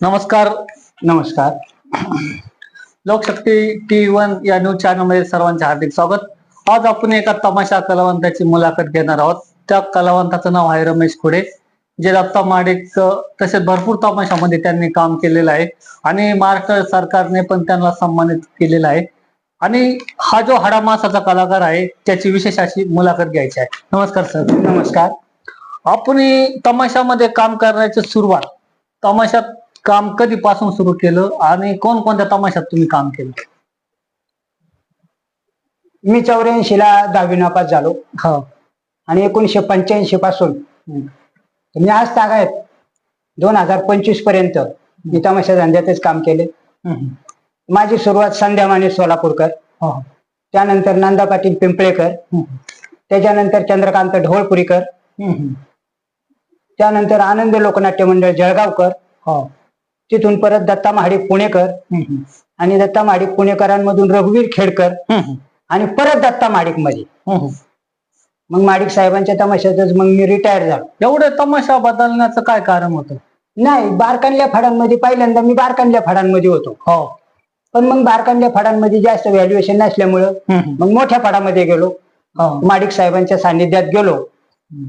नमस्कार. नमस्कार. Lokshakti T one या न्यूज चॅनलमध्ये सर्वांचे हार्दिक स्वागत. आज आपण एका तमाशा कलावंताची मुलाखत घेणार आहोत. त्या कलावंताचं नाव आहे रमेश खुडे जे दत्ता माडिक तसेच भरपूर तमाशामध्ये त्यांनी काम केलेलं आहे आणि महाराष्ट्र सरकारने पण त्यांना सन्मानित केलेलं आहे. आणि हा जो हाडामासाचा कलाकार आहे त्याची विशेष अशी मुलाखत घ्यायची आहे. नमस्कार सर. नमस्कार. आपण तमाशामध्ये काम करण्याची सुरुवात तमाशात काम कधीपासून सुरू केलं आणि कोणकोणत्या तमाशात तुम्ही काम केलं मी चौऱ्याऐंशी ला दहावी नापास झालो हो आणि एकोणीशे पंच्याऐंशी पासून मी आज तागायत दोन हजार पंचवीसपर्यंत मी तमाशा धंद्यातच काम केले. माझी सुरुवात संध्या माने सोलापूरकर हो. त्यानंतर नंदा पाटील पिंपळेकर. त्याच्यानंतर चंद्रकांत ढोळपुरीकर. त्यानंतर आनंद लोकनाट्य मंडळ जळगावकर हो. तिथून परत दत्ता महाडिक पुणेकर. आणि दत्ता महाडिक पुणेकरांमधून रघुवीर खेडकर. आणि परत दत्ता महाडिकमध्ये. मग माडिक साहेबांच्या तमाशातच मग मी रिटायर झालो एवढे तमाशा बदलण्याचं काय कारण होतं नाही बारकांडल्या फडांमध्ये पहिल्यांदा मी बारकांडल्या फडांमध्ये होतो हो पण मग बारकांडल्या फडांमध्ये जास्त व्हॅल्युएशन नसल्यामुळं. मग मोठ्या फडामध्ये गेलो हो. माडिक साहेबांच्या सानिध्यात गेलो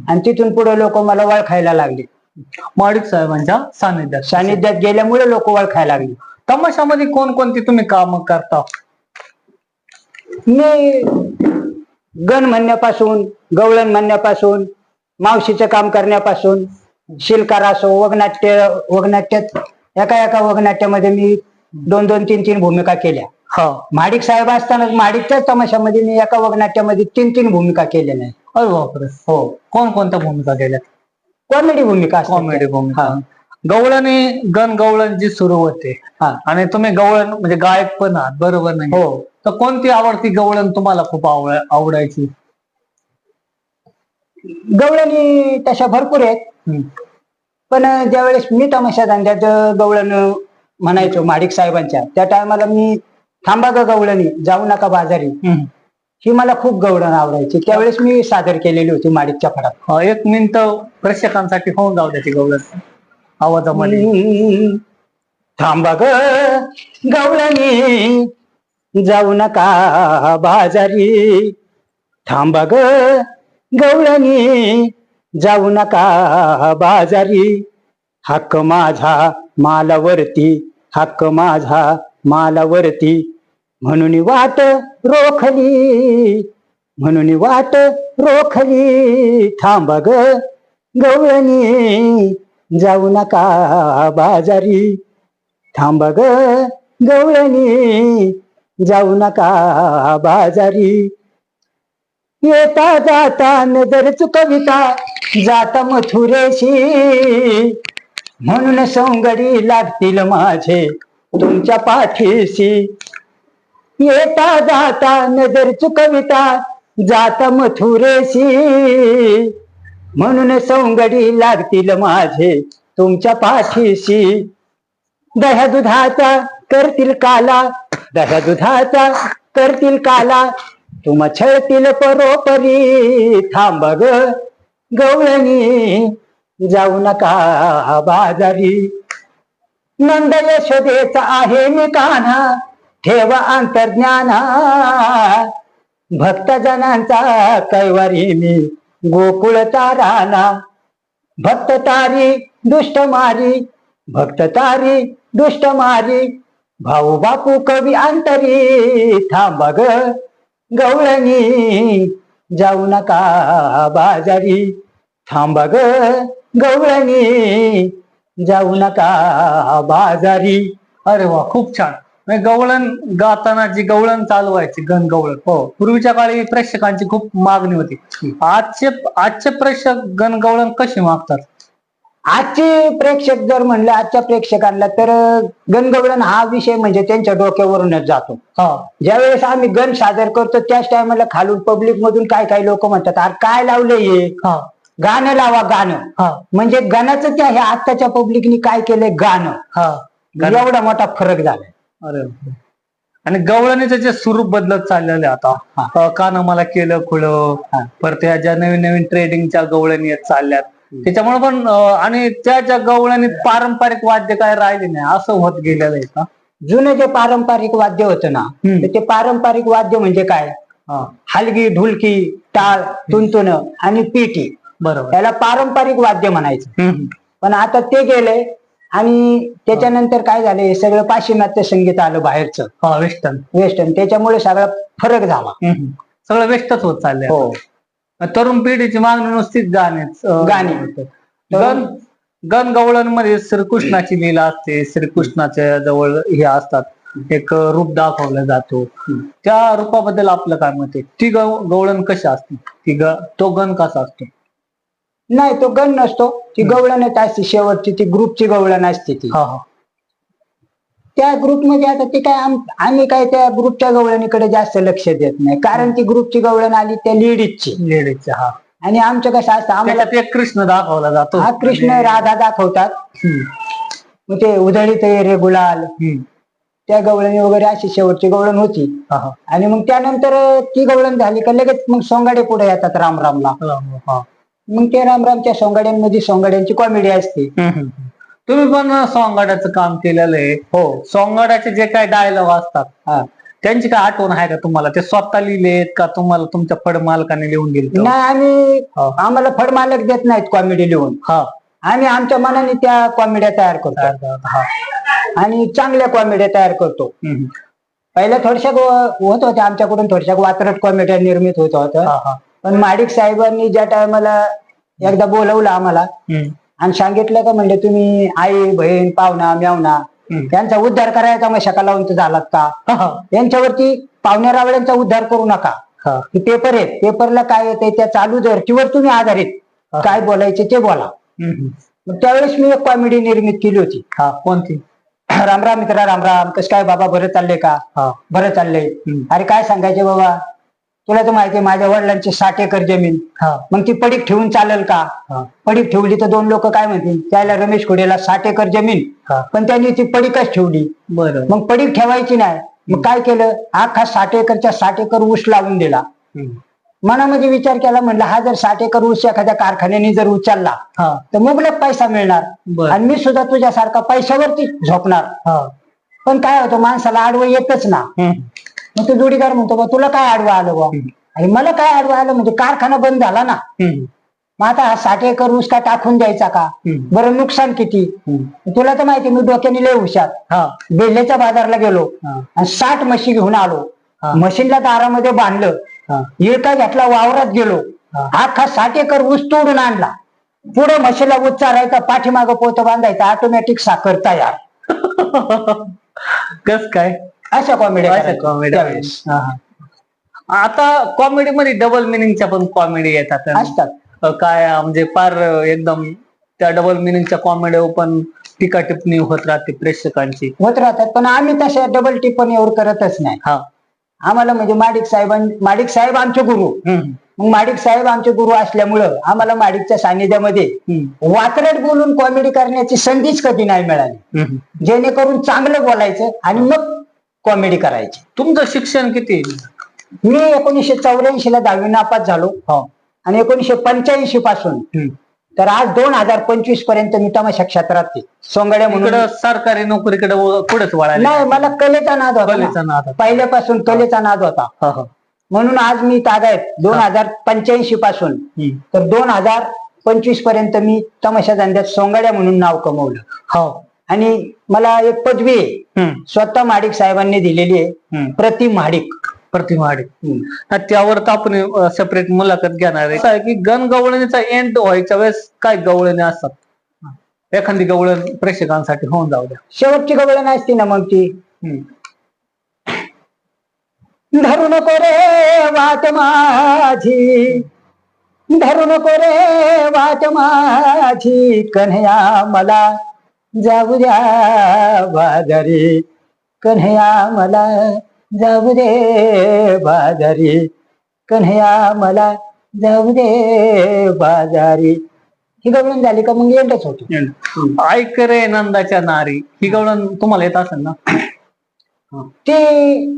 आणि तिथून पुढे लोक मला ओळखायला लागले माडिक साहेबांच्या सानिध्यात सानिध्यात गेल्यामुळे लोक ओळखायला लागले. तमाशामध्ये कोणकोणती तुम्ही काम करता? मी गण म्हणण्यापासून गवळण म्हणण्यापासून मावशीचं काम करण्यापासून शिलकार असो वगनाट्य वगनाट्यात एका एका वगनाट्यामध्ये मी दोन दोन तीन तीन भूमिका केल्या. हो. महाडिक साहेब असताना महाडिकच्याच तमाशामध्ये मी एका वगनाट्यामध्ये तीन तीन भूमिका केल्या नाही. अरे बापरे. हो. कोणकोणत्या भूमिका केल्या? कॉमेडी भूमिका कॉमेडी. भूमिका गवळणी गण गवळण जी सुरू होते हा. आणि तुम्ही गवळण म्हणजे गायक पण आहात बरोबर नाही हो तर कोणती आवडती गवळण तुम्हाला खूप आवड आवडायची गवळणी तशा भरपूर आहेत हम्म. पण ज्यावेळेस मी तमाशा धंद्यात गवळण म्हणायचो महाडिक साहेबांच्या त्या टायमाला मी थांबा ग गवळणी जाऊ नका बाजारी हम्म. ही मला खूप गवळण आवडायची. त्यावेळेस मी सादर केलेली होती माडिकच्या फडात. एक मिनिट प्रेक्षकांसाठी होऊन जाऊ द्या ती गवळण आवाजामध्ये थांबा ग. गवळणी जाऊ नका बाजारी. थांबा ग. गवळणी जाऊ नका बाजारी. हक्क माझा मालावरती हक्क माझा मालावरती. म्हणून वाट रोखली. म्हणून वाट रोखली. थांब ग गवळणी जाऊ नका बाजारी. थांब ग गवळणी जाऊ नका बाजारी. येता जाता नजर चुकविता जाता मथुरेशी. म्हणून सोंगडी लागतील माझे तुमच्या पाठीशी. येता जाता नजर चुकविता जाता मथुरेशी. म्हणून सौंगडी लागतील माझे तुमच्या पाठीशी दह्या दुधाचा करतील काला दह्या दुधाचा करतील काला तुम छळतील परोपरी. थांब ग गवळणी जाऊ नका बाजारी. नंद यशोदेचा आहे मी कान्हा ठेवा अंतर्ज्ञान. भक्तजनांचा कैवारी मी गोकुळचा राणा. भक्त तारी दुष्ट मारी भक्त तारी दुष्ट मारी. भाऊ बापू कवी अंतरी थांब ग गवळणी. जाऊ नका बाजारी थांब ग गवळणी. जाऊ नका बाजारी. अरे वा खूप छान. म्हणजे गवळण गाताना जी गवळण चालू व्हायची गण गवळण हो. पूर्वीच्या काळी प्रेक्षकांची खूप मागणी होती. आजचे आजचे प्रेक्षक गण गवळण कशी मागतात? आजचे प्रेक्षक जर म्हणलं आजच्या प्रेक्षकांना तर गणगवळण हा विषय म्हणजे त्यांच्या डोक्यावरूनच जातो. हा. ज्यावेळेस आम्ही गण सादर करतो त्याच टायमाला खालून पब्लिक मधून काय काय लोक म्हणतात अरे काय लावलंय हे? हा. गाणं लावा गाणं. हा. म्हणजे गाण्याचं त्या ह्या आत्ताच्या पब्लिकनी काय केलंय? गाणं. हा. गाणं. एवढा मोठा फरक झालाय. अरे. आणि गवळणीचं जे स्वरूप बदलत चाललेलं. आता. कानं मला केलं खुळं. परत ह्या ज्या नवीन नवीन ट्रेडिंगच्या गवळणी चालल्यात. त्याच्यामुळे पण आणि त्या ज्या गवळणी पारंपरिक वाद्य काय राहिले नाही असं होत गेलेलं आहे का? जुनं जे पारंपरिक वाद्य होतं ना ते पारंपरिक वाद्य म्हणजे काय? हलगी ढुलकी टाळ तुंतुन आणि पेटी. बरोबर. याला पारंपरिक वाद्य म्हणायचं. पण आता ते गेले आणि त्याच्यानंतर काय झालं सगळं पाश्चिमात्य संगीत आलं बाहेरचं. वेस्टर्न वेस्टर्न त्याच्यामुळे सगळा फरक झाला. सगळं वेस्टच होत चाललंय हो. तरुण पिढीची मागणी नुसतीच गाणेच अं, गाणी. गण गण गवळणमध्ये श्रीकृष्णाची लीला असते. श्रीकृष्णाच्या जवळ हे असतात. एक रूप दाखवला जातो. त्या रूपाबद्दल आपलं काय मत आहे? ती गव गवळण कशी असते? ती ग तो गण कसा असतो? नाही तो गण नसतो. ती गवळणच असते शेवटची ती ग्रुपची गवळण असते ती. हा हा. त्या ग्रुपमध्ये आता ते काय आम- आम्ही काय त्या ग्रुपच्या गवळणीकडे जास्त लक्ष देत नाही. कारण ती ग्रुपची गवळण आली त्या लेडीजची. लेडीजच्या हा. आणि आमचं कसं असतं आम्हाला त्याच्यात एक कृष्ण दाखवला जातो. हा कृष्ण राधा दाखवतात. हम्म. मग ते उधळीत रे गुलाल. हम्म. त्या गवळणी वगैरे अशी शेवटची गवळण होती. हा, हा. आणि मग त्यानंतर ती गवळण झाली का लगेच मग सोंगाडे पुढे येतात राम रामला. हा. मग ते राम रामच्या सोंगाड्यांमध्ये सोंगाड्यांची कॉमेडी असते. तुम्ही पण सोंगाड्याचं काम केलेलं आहे. हो. सोंगाड्याचे जे काही डायलॉग असतात हा. त्यांची काय आठवण आहे का तुम्हाला? ते स्वतः लिहिलेत का तुम्हाला तुमच्या फड मालकाने लिहून दिले नाही आम्ही. आम्हाला फडमालक देत नाहीत कॉमेडी लिहून. हा. आम्ही आमच्या मनाने त्या कॉमेड्या तयार करतो. आणि चांगल्या कॉमेड्या तयार करतो. पहिल्या थोड्याशा गो- होत होत्या आमच्याकडून थोड्याशा वात्रट कॉमेड्या निर्मित होत होत्या. पण माडिक साहेबांनी ज्या टायमाला एकदा बोलवलं आम्हाला. आणि सांगितलं का म्हणजे तुम्ही आई बहीण पाहुणा हम्म. त्यांचा उद्धार करायचा मग शका लावून तर झालात का. त्यांच्यावरती पाहुण्या रावळ्यांचा उद्धार करू नका. पेपर आहेत. पेपरला काय येते त्या चालू धर्तीवर तुम्ही आधारित. काय बोलायचे ते बोला. त्यावेळेस मी एक कॉमेडी निर्मित केली होती. कोणती? राम राम मित्रा राम राम. कसं काय बाबा बरं चाललंय का? बरं चाललंय. अरे काय सांगायचे बाबा? तुला तर माहितीये माझ्या वडिलांची साठ एकर जमीन. मग ती पडीक ठेवून चालेल का? पडीक ठेवली तर दोन लोक काय म्हणतील? त्याला रमेश खोडेला साठ एकर जमीन. पण त्यांनी ती पडीकच ठेवली. बरं. मग पडीक ठेवायची नाही. मग काय केलं? अख्खा साठ एकरच्या साठ एकर ऊस लावून दिला. मनामध्ये विचार केला म्हणलं हा जर साठ एकर ऊस एखाद्या कारखान्याने जर उचलला तर मुबलक पैसा मिळणार. आणि मी सुद्धा तुझ्यासारखा पैशावरती झोपणार. पण काय होतं माणसाला आडवं येतच ना. मग तो जोडीदार म्हणतो बा तुला काय आडवं आलं बा? आणि मला काय आडवं आलं? म्हणजे कारखाना बंद झाला ना. मग आता हा साठ एकर ऊस का टाकून द्यायचा का. बरं नुकसान किती. तुला तर माहिती मी डोक्याने लय हुशार. बेल्ल्याच्या बाजारला गेलो आणि साठ म्हशी घेऊन आलो. मशीनला दारामध्ये बांधलं. इळका घेतला वावरात गेलो. हा. अख्खा साठ एकर ऊस तोडून आणला. पुढे म्हशीला ऊस चारायचा पाठीमागं पोत बांधायचा ऑटोमॅटिक साखर तयार. कस काय? अशा कॉमेडी अशा comedy. हा, हा. आता कॉमेडी मध्ये डबल मिनिंगच्या पण कॉमेडी येतात असतात अ, काय अ, म्हणजे फार अ, एकदम त्या डबल मिनिंगच्या कॉमेडीवर पण टीका टिप्पणी होत राहते प्रेक्षकांची होत राहतात पण आम्ही तशा डबल टिप्पणीवर करतच नाही हा आम्हाला म्हणजे माडिक साहेबां माडिक साहेब आमचे गुरु हम्म. मग माडिक साहेब आमचे गुरु असल्यामुळं आम्हाला माडिकच्या सानिध्यामध्ये हम्म. वात्रट बोलून कॉमेडी करण्याची संधीच कधी नाही मिळाली हम्म. जेणेकरून चांगलं बोलायचं आणि मग कॉमेडी करायची. तुमचं शिक्षण किती? मी एकोणीसशे चौऱ्याऐंशी ला दहावी नापास झालो. हो. आणि एकोणीसशे पंच्याऐंशी पासून. तर आज दोन हजार पंचवीसपर्यंत मी तमाशा क्षेत्रात. सोंगाड्या म्हणून. इकडं सरकारी नोकरीकडे पुढेच वळायला नाही मला कलेचा नाद होता कलेचा ना. नाद. पहिल्यापासून कलेचा नाद होता. हा, हा. म्हणून आज मी तागायत दोन हजार पंच्याऐंशी पासून. हम्म. तर दोन हजार पंचवीसपर्यंत मी तमाशा धंद्यात सोंगाड्या म्हणून नाव कमवलं. हो. आणि मला एक पदवी आहे. स्वतः माडिक साहेबांनी दिलेली आहे. प्रति माडिक. प्रतिमाडी हा, त्यावर तर आपण सेपरेट मुलाखत घेणार आहे. की गण गवळणीचा एंड व्हायच्या वेळेस काय गवळणी असतात? एखादी गवळण प्रेक्षकांसाठी होऊन जाऊ द्या. शेवटची गवळण असते ना मग ती. धरू नको रे वाट माझी. धरू नको रे वाट माझी. कन्हया मला जाऊ द्या बाजारी. कन्हया मला जाऊ दे बाजारी. कन्हया मला जाऊ दे बाजारी. ही गवळण झाली का मग एंडच होतो. ऐक रे नंदाच्या नारी. ही गवळण तुम्हाला येत असेल ना? ती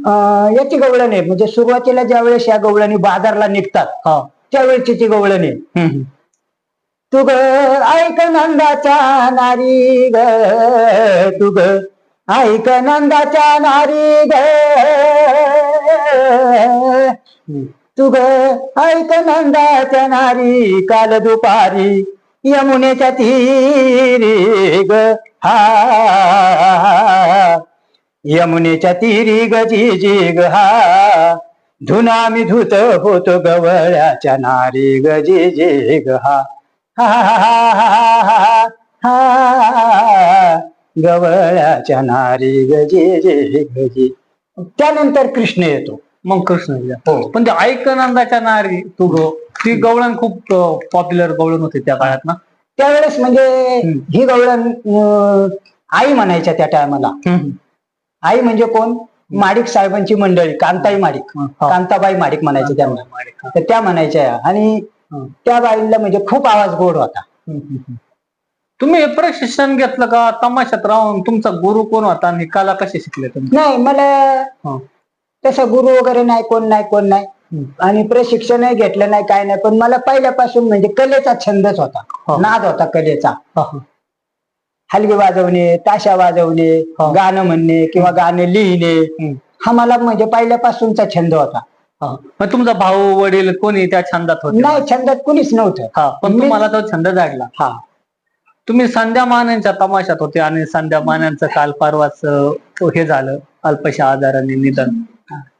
अं, याची गवळण आहे. म्हणजे सुरुवातीला ज्या वेळेस या गवळणी बाजारला निघतात हा. त्यावेळेची ती गवळण आहे. हम्म. ग ऐक नंदाच्या नारी ग तू ग ऐक नंदाच्या नारी ग. तू ग ऐक नंदाच्या नारी काल दुपारी यमुनेच्या तीरी ग हा. यमुनेच्या तीरी ग जी जी ग हा. धुना मी धुत होतो गवळ्याच्या नारी ग जी जी ग हा. गवळ्याच्या नारी ग जी जी ग जी त्यानंतर कृष्ण येतो. मग कृष्ण हो. पण ते ऐकनंदाच्या नारी तू गो. ती गवळण खूप पॉप्युलर गवळण होती त्या काळात ना. त्यावेळेस म्हणजे. ही गवळण आई म्हणायच्या त्या टायमाला. आई म्हणजे कोण? माडिक साहेबांची मंडळी कांताई माडिक. कांताबाई माडिक म्हणायचे त्यांना. त्या म्हणायच्या. आणि. त्या बाईला म्हणजे खूप आवाज गोड होता तुम्ही प्रशिक्षण घेतलं का तमाशात राहून तुमचा गुरु कोण होता आणि कला कशी शिकले तुम्ही नाही मला. तसं गुरु वगैरे नाही कोण नाही कोण नाही. आणि प्रशिक्षणही घेतलं नाही काय नाही पण मला पहिल्यापासून म्हणजे कलेचा छंदच होता. नाद होता कलेचा. हलगी वाजवणे ताशा वाजवणे. गाणं म्हणणे किंवा गाणे लिहिणे. हा मला म्हणजे पहिल्यापासूनचा छंद होता हा. मग तुमचा भाऊ वडील कोणी त्या छंदात होते? नाही छंदात कुणीच नव्हतं. हा पण मी- तुम्हाला तो छंद जागला. हा. तुम्ही संध्या मान्यांच्या तमाशात होते आणि संध्या मान्यांचं काल परवाच हे झालं अल्पशा आजाराने निधन.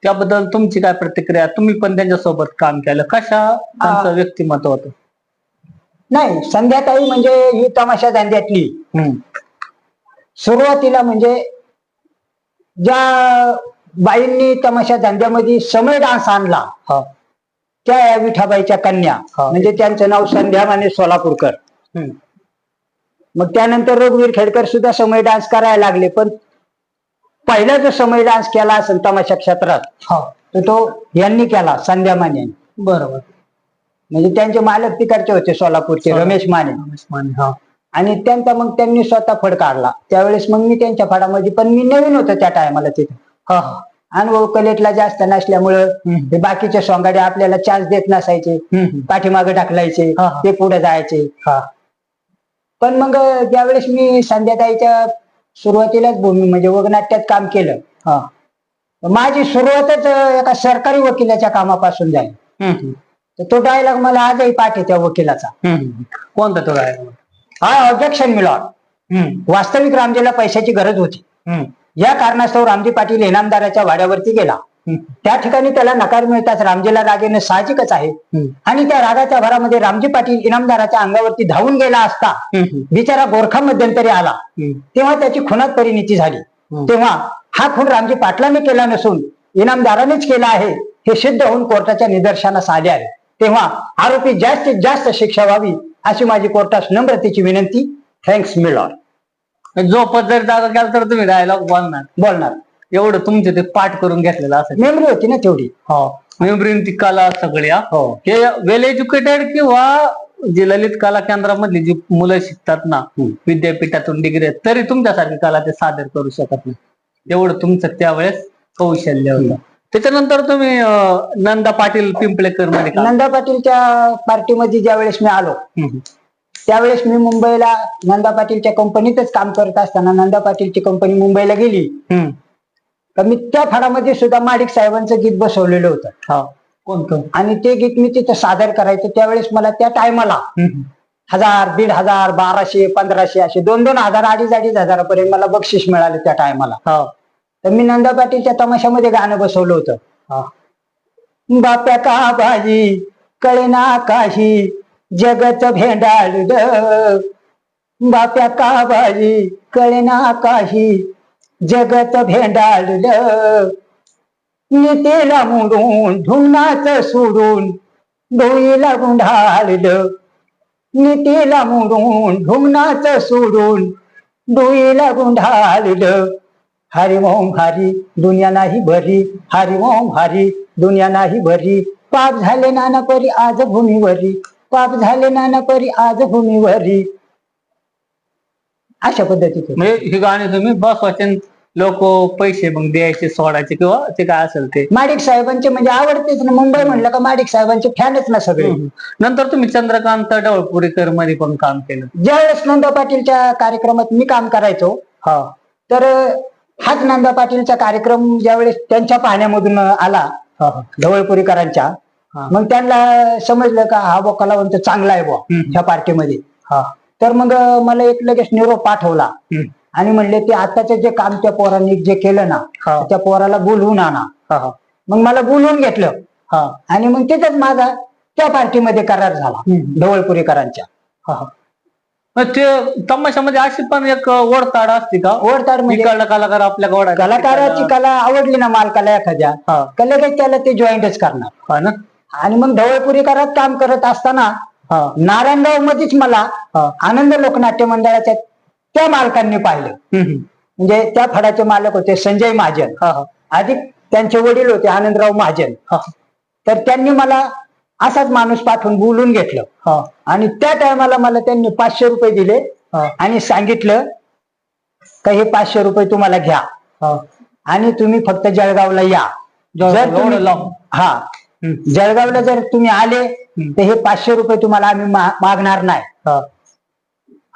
त्याबद्दल तुमची काय प्रतिक्रिया? तुम्ही पण त्यांच्यासोबत काम केलं. कशा त्यांचं व्यक्तिमत्व होतं? नाही संध्याकाळी म्हणजे ही तमाशा धंद्यातली. हम्म. सुरुवातीला म्हणजे ज्या बाईंनी तमाशा धंद्यामध्ये समय डान्स आणला. त्या या विठाबाईच्या कन्या. म्हणजे त्यांचं नाव संध्या माने सोलापूरकर. मग त्यानंतर रघुवीर खेडकर सुद्धा समय डान्स करायला लागले पण पहिला जो समय डान्स केला असेल तमाशा क्षेत्रात. तर तो यांनी केला संध्या माने. बरोबर म्हणजे त्यांचे मालक तिकडचे होते सोलापूरचे सोलापूर. रमेश माने रमेश माने. आणि त्यांचा मग त्यांनी स्वतः फड काढला त्यावेळेस मग मी त्यांच्या फडामध्ये पण मी नवीन होतो त्या टायमाला तिथे हा, हा. अनुभव कलेतला जास्त नसल्यामुळं हम्म. हे बाकीचे सोंगाडे आपल्याला चान्स देत नसायचे हम्म. पाठीमागे ढकलायचे हा, हा. ते पुढे जायचे हा. पण मग ज्यावेळेस मी संध्याताईच्या सुरुवातीलाच भूमी म्हणजे वगनाट्यात काम केलं हा. माझी सुरुवातच एका सरकारी वकिलाच्या कामापासून झाली हम्म. तर तो डायलॉग मला आजही पाठ आहे त्या वकिलाचा हम्म. कोणता तो राहिला हा ऑब्जेक्शन मिळॉट हम्म. वास्तविक रामजीला पैशाची गरज होती हम्म. या कारणास्तव रामजी पाटील इनामदाराच्या वाड्यावरती गेला. त्या ठिकाणी त्याला नकार मिळताच रामजीला राग येणं साहजिकच आहे. आणि त्या रागाच्या भरामध्ये रामजी पाटील इनामदाराच्या अंगावरती धावून गेला असता बिचारा गोरखा मध्यंतरी आला. तेव्हा त्याची खुनात परिणिती झाली. तेव्हा हा खून रामजी पाटलाने केला नसून इनामदारानेच केला आहे हे सिद्ध होऊन कोर्टाच्या निदर्शनास आले आहे. तेव्हा आरोपी जास्तीत जास्त शिक्षा व्हावी अशी माझी कोर्टास नम्रतेची विनंती. थँक्स मिळॉर झोपत जर जागा केला तर तुम्ही डायलॉग बोलणार. बोलणार. एवढं तुमचे ते पाठ करून घेतलेलं असं मेमरी होती ना तेवढी. हो. मेमरीन ती कला सगळ्या हो. हे. वेल एज्युकेटेड किंवा जी ललित कला केंद्रामधली जी मुलं शिकतात ना. विद्यापीठातून डिग्री तरी तुमच्यासारखी कला ते सादर करू शकत नाही. एवढं तुमचं त्यावेळेस कौशल्य होतं. त्याच्यानंतर तुम्ही नंदा पाटील पिंपळेकरमध्ये नंदा पाटीलच्या पार्टीमध्ये ज्या वेळेस मी आलो. त्यावेळेस मी मुंबईला नंदा पाटीलच्या कंपनीतच काम करत असताना नंदा पाटीलची कंपनी मुंबईला गेली. हम्म. तर मी त्या फडामध्ये सुद्धा माडिक साहेबांचं गीत बसवलेलं होतं. हा. कोणतं? आणि ते गीत मी तिथं सादर करायचं. त्यावेळेस मला त्या टायमाला हम्म. हजार दीड हजार बाराशे पंधराशे असे दोन दोन हजार अडीच अडीच हजारापर्यंत मला बक्षीस मिळाले त्या टायमाला. हा. तर मी नंदा पाटीलच्या तमाशामध्ये गाणं बसवलं होतं. हा. बाप्या का बाजी कळेना काही जगत भेंडाळलं. बाप्या का कळेना काही. जगत भेंडाळलं. नितेला मुडून धुनाच सोडून डोईला गुंढाळलं नितेला मुडून ढुंगणाच सोडून डोईला गुंढाळलं हरी ओम हरी दुनिया नाही भरी. हरी ओम हरी दुनिया नाही भरी. पाप झाले नाना परी आज भूमीवरी. पाप झाले नाना परी आज भूमीवरी अशा पद्धतीचे म्हणजे ही गाणी तुम्ही बस वाचन लोक पैसे मग द्यायचे सोडायचे किंवा ते काय असेल ते माडिक साहेबांचे म्हणजे आवडतेच ना मुंबई म्हणलं का माडिक साहेबांचे फॅनच ना सगळे. नंतर तुम्ही चंद्रकांत डवळपुरीकरमध्ये पण काम केलं ज्यावेळेस नंदा पाटीलच्या कार्यक्रमात मी काम करायचो हा तर हाच नंदा पाटीलचा कार्यक्रम ज्यावेळेस त्यांच्या पाहण्यामधून आला. ढवळपुरीकरांच्या. मग त्यांना समजलं का हा बो कलावंत चांगला आहे हम्म. ह्या पार्टीमध्ये. हा. तर मग मला एक लगेच निरोप पाठवला. आणि म्हणले ते आताचं जे काम त्या पोरांनी जे केलं ना. त्या पोराला बोलवून आणा. मग मला बोलवून घेतलं. हा. आणि मग तिथंच माझा त्या पार्टीमध्ये करार झाला. ढवळपुरीकरांच्या. मग ते तमाशामध्ये अशी पण एक वडताड असते का? ओढताड म्हणजे कलाकार आपल्या गोडा कलाकाराची कला आवडली ना मालकाला एखाद्या का लगेच त्याला ते जॉईंटच करणार. हा ना? आणि मग ढवळपुरीकरात काम करत असताना नारायणगाव मध्येच मला आनंद लोकनाट्य मंडळाच्या त्या मालकांनी पाहिलं. म्हणजे त्या फडाचे मालक होते संजय महाजन. अधिक त्यांचे वडील होते आनंदराव महाजन. तर त्यांनी मला असाच माणूस पाठवून बोलून घेतलं. आणि त्या टायमाला मला त्यांनी पाचशे रुपये दिले आणि सांगितलं का हे पाचशे रुपये तुम्हाला घ्या. आणि तुम्ही फक्त जळगावला या. जर? हा. जळगावला जर तुम्ही आले तर हे पाचशे रुपये तुम्हाला आम्ही मागणार नाही. हा.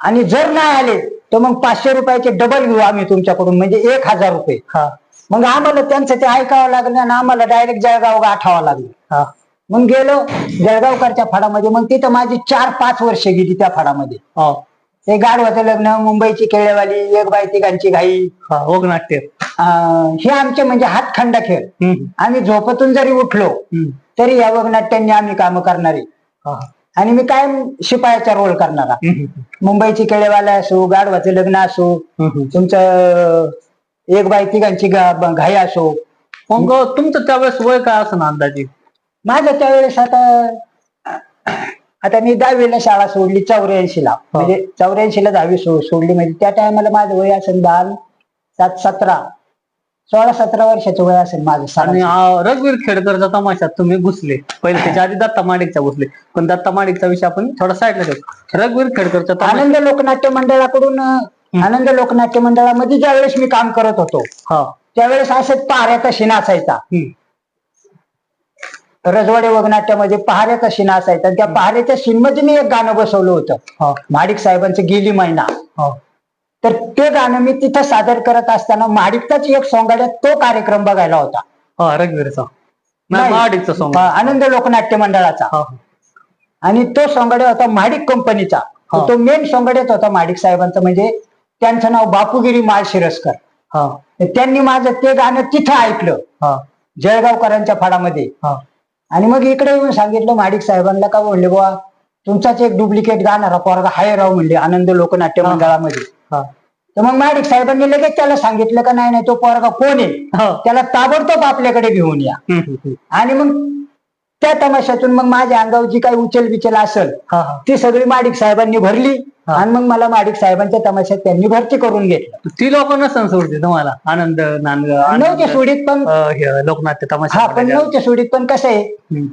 आणि जर नाही आले तर मग पाचशे रुपयाचे डबल घेऊ आम्ही तुमच्याकडून म्हणजे एक हजार रुपये. हा. मग आम्हाला त्यांचं ते ऐकावं लागलं आणि आम्हाला डायरेक्ट जळगाव गाठावं लागलं. हा. मग गेलो जळगावकरच्या फडामध्ये मग तिथं माझी चार पाच वर्ष गेली त्या फडामध्ये. हा. ते गाढवाचं लग्न मुंबईची केळेवाली एक बाई तिघांची घाई. ओघनाट्य. अं, हे आमचे म्हणजे हातखंडा खेळ. हम्म, आम्ही झोपतून जरी उठलो हम्म. तरी या वगनाट्यांनी आम्ही काम करणारे. हा. आणि मी काय शिपायाचा रोल करणारा हम्म, मुंबईची केळेवाला असो गाढवाचं लग्न असो हम्म. तुमचं एक बाई तिघांची घाई असो. मग तुमचं त्यावेळेस वय काय असं अंदाजे? माझं त्यावेळेस आता आता मी दहावीला शाळा सोडली चौऱ्याऐंशी ला म्हणजे चौऱ्याऐंशी ला दहावी सो- सोडली. म्हणजे त्या टायमाला माझं वय असेल दहा सात सतरा. सोळा सतरा वर्षाचं वय असेल माझं आणि. आ, रघुवीर खेडकरच्या तमाशात तुम्ही घुसले. पहिले त्याच्या आधी दत्ता माडिकच्या घुसले. पण दत्ता माडिकचा विषय आपण थोडा साईडला ठेवू. रघुवीर खेडकरच्या तमाशात आनंद लोकनाट्य मंडळाकडून अं, आनंद लोकनाट्य मंडळामध्ये ज्यावेळेस मी काम करत होतो हा. त्यावेळेस असं पहाऱ्याचा शिना असायचा हम्म, रजवाडे वगनाट्यामध्ये पहाऱ्याचा शिना असायचा त्या पहाऱ्याच्या शिनमध्ये मी एक गाणं बसवलं होतं. हा. माडिक साहेबांचं गेली महिना. हा. तर ते गाणं मी तिथं सादर करत असताना माडिकचाच एक सोंगाड्यात तो कार्यक्रम बघायला होता. हा रघुवीरचा. नाही सॉंग आनंद लोकनाट्य मंडळाचा. हा. आणि तो सोंगाड्या होता माडिक कंपनीचा. हा. तो मेन सोंगाड्यात होता माडिक साहेबांचा म्हणजे त्यांचं नाव बापूगिरी माळशिरसकर हा. तर त्यांनी माझं ते गाणं तिथं ऐकलं. हा. जळगावकरांच्या फाडामध्ये. हा. आणि मग इकडे येऊन सांगितलं माडिक साहेबांना का म्हणले बुवा तुमचाच एक डुप्लिकेट गाणारा पोरगा हाय राव म्हणले आनंद लोकनाट्य. मंडळामध्ये. हा. तर मग माडिक साहेबांनी लगेच त्याला सांगितलं का नाही नाही तो पोरगा कोण आहे? हा. त्याला ताबडतोब आपल्याकडे घेऊन या. हम्म, हम्म, हम्म. आणि मग त्या तमाशातून मग माझ्या अंगावर जी काही उचल बिचल असेल हा हा. ती सगळी माडिक साहेबांनी भरली हा. आणि मग मला माडिक साहेबांच्या तमाशात त्यांनी भरती करून घेतलं. ती लोक नसन सोडते तुम्हाला? आनंद नांदग नव्हते आनंद, सोडीत पण अं, हे, लोकनाट्य तमाशा हा पण नव्हते सोडीत पण कसं आहे? हम्म.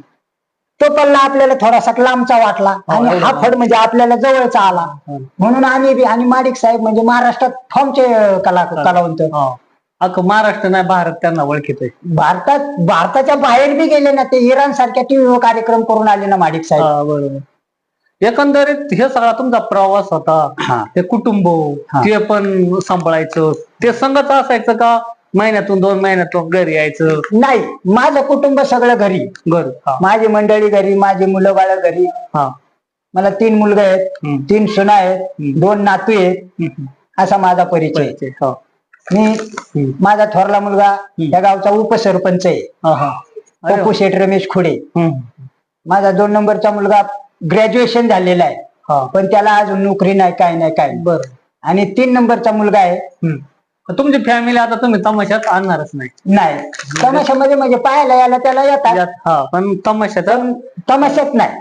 तो पल्ला आपल्याला थोडासा लांबचा वाटला आणि एवढा. हा. फड म्हणजे आपल्याला जवळचा आला. हा. म्हणून आम्ही बी आणि माडिक साहेब म्हणजे महाराष्ट्रात फॉर्मचे कला कलावंत. हा. अख्खं महाराष्ट्र नाही भारत त्यांना ओळखीत भारतात भारताच्या बाहेर बी गेले ना ते इराण सारख्या टीव्हीवर कार्यक्रम करून आले ना माडिक साहेब. बरोबर. एकंदरीत हे सगळा तुमचा प्रवास होता. हा. ते कुटुंब हा. ते पण सांभाळायचं. ते संगत असायचं का? महिन्यातून दोन महिन्यातून घरी यायचं नाही माझं कुटुंब सगळं घरी घर हा माझी मंडळी घरी माझी मुलं बाळ घरी हा मला तीन मुलगे आहेत हम्म. तीन सुना आहेत हम्म. दोन नातू आहेत हम्म. असा माझा परिचय आहे. हा. मी. माझा थोरला मुलगा या गावचा उपसरपंच आहे हा, हा. अरे वा. पप्पू शेठ रमेश खुडे हम्म. माझा दोन नंबरचा मुलगा ग्रॅज्युएशन झालेला आहे हा पण त्याला अजून नोकरी नाही काय नाही काय नाही. बर आणि तीन नंबरचा मुलगा आहे तुमची फॅमिली आता तुम्ही तमाशात आणणारच नाही. नाही. तमाशामध्ये म्हणजे पाहायला यायला त्याला येतात. यात- हा पण तमाशात तमाशात नाही.